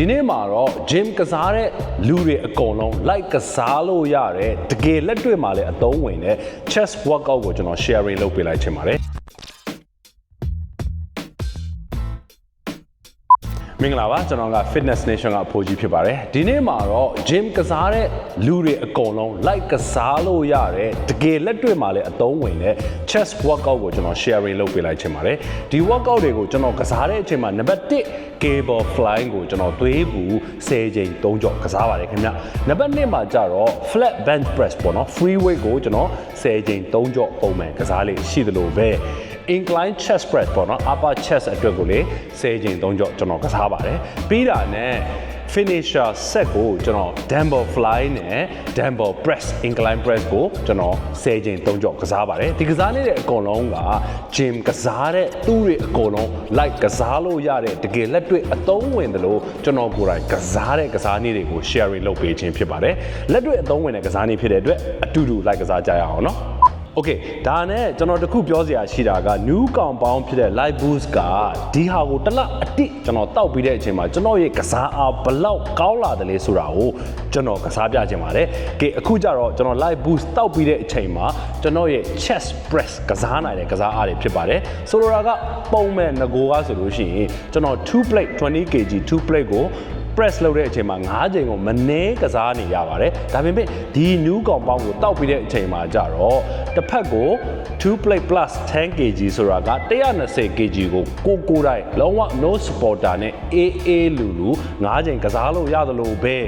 ဒီနေ့မှာတော့ gym ကစားတဲ့လူတွေအကုန်လုံး like ကစားလို့ရတယ်တကယ်လက်တွေ့မှာလည်းအသုံးဝင်တဲ့ chest workout ကိုကျွန်တော် sharing လုပ်ပေးလိုက်ချင်ပါတယ် မင်္ဂလာပါကျွန်တော်က fitness nation ကအဖိုးကြီးဖြစ်ပါတယ်ဒီနေ့မှာတော့ gym ကစားတဲ့လူတွေအကုန်လုံး like ကစားလို့ရတယ်တကယ်လက်တွေ့မှာလည်းအသုံးဝင်တဲ့ chest workout ကိုကျွန်တော် sharing လုပ်ပေးလိုက်ချင်ပါတယ်ဒီ workout တွေကိုကျွန်တော်ကစားတဲ့အချိန်မှာနံပါတ်1 cable flying ကိုကျွန်တော်သွေးဘူး10ချိန်3ကြော့ကစားပါတယ်ခင်ဗျနံပါတ်2မှာကျတော့ flat bench press ပေါ့နော် free weight ကိုကျွန်တော်10ချိန်3ကြော့ပုံမှန်ကစားလေးရှိသလိုပဲ incline chest press ပေါ့နော် upper chest အတွက်ကိုလေ10ချိန်3ကြော့ကျွန်တော်ကစားပါတယ်ပြီးတာနဲ့ finisher set ကိုကျွန်တော် dumbbell fly နဲ့ dumbbell press incline press ကိုကျွန်တော်10ချိန်3ကြော့ကစားပါတယ်ဒီကစားနေတဲ့အကုန်လုံးက gym ကစားတဲ့သူတွေအကုန်လုံး like ကစားလို့ရတဲ့တကယ်လက်တွေ့အသုံးဝင်တယ်လို့ကျွန်တော်ကိုယ်တိုင်ကစားတဲ့ကစားနည်းတွေကို sharing လုပ်ပေးခြင်းဖြစ်ပါတယ်လက်တွေ့အသုံးဝင်တဲ့ကစားနည်းဖြစ်တဲ့အတွက်အတူတူ like ကစားကြရအောင်နော် โอเ คဒါနဲ့ကျွန်တော်တခုပြောစရာရှိတာက new compound ဖြစ်တဲ့ live boost ကဒီဟာကိုတစ်လအတိကျွန်တော်တောက်ပြီးတဲ့အချိန်မှာကျွန်တော်ရဲ့ကစားအားဘလောက်ကောင်းလာတယ်လဲဆိုတာကိုကျွန်တော်ကစားပြခြင်းပါတယ်။ကဲအခုကျတော့ကျွန်တော် live boost တောက်ပြီးတဲ့အချိန်မှာကျွန်တော်ရဲ့ chest press ကစားနိုင်တဲ့ကစားအားတွေဖြစ်ပါတယ်။ဆိုလိုတာကပုံမှန်ငကိုကဆိုလို့ရှိရင်ကျွန်တော်2 plate 20 kg 2 plate ကို press လုပ်တဲ့အချိန်မှာ9ချိန်ကိုမနှဲကစားနေရပါတယ်ဒါပေမဲ့ဒီ new compound ကိုတောက်ပြီးတဲ့အချိန်မှာကြတော့တစ်ဖက်ကို2 plate plus 10 kg ဆိုတာက120 kg ကိုကိုကိုတိုင်းလုံးဝ no supporter နဲ့အေးအေးလူလူ9ချိန်ကစားလို့ရတယ်လို့ပဲ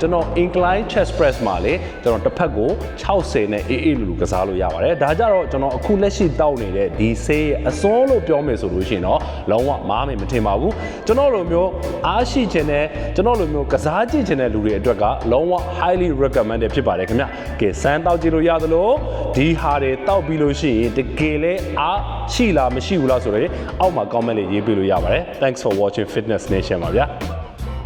ကျွန်တော် incline chest press မှာလေကျွန်တော်တစ်ဖက်ကို60နဲ့အေးအေးလူလူကစားလို့ရပါတယ်ဒါကြတော့ကျွန်တော်အခုလက်ရှိတောက်နေတဲ့ဒီဆေးရဲ့အစွန်းလို့ပြောမယ်ဆိုလို့ရှိရင်တော့လုံးဝမားမယ်မထင်ပါဘူးကျွန်တော်လိုမျိုးအားရှိခြင်းနဲ့ကျွန်တော်လိုမျိုးကစားကြည့်ခြင်းတဲ့လူတွေအတွက်ကလုံးဝ highly recommended ဖြစ်ပါတယ်ခင်ဗျကဲစမ်းတောက်ကြည့်လို့ရသလိုဒီဟာတွေတောက်ပြီးလို့ရှိရင်တကယ်လဲအားရှိလားမရှိဘူးလားဆိုတော့အောက်မှာ comment လေးရေးပေးလို့ရပါတယ် thanks for watching fitness nation ပါဗျာ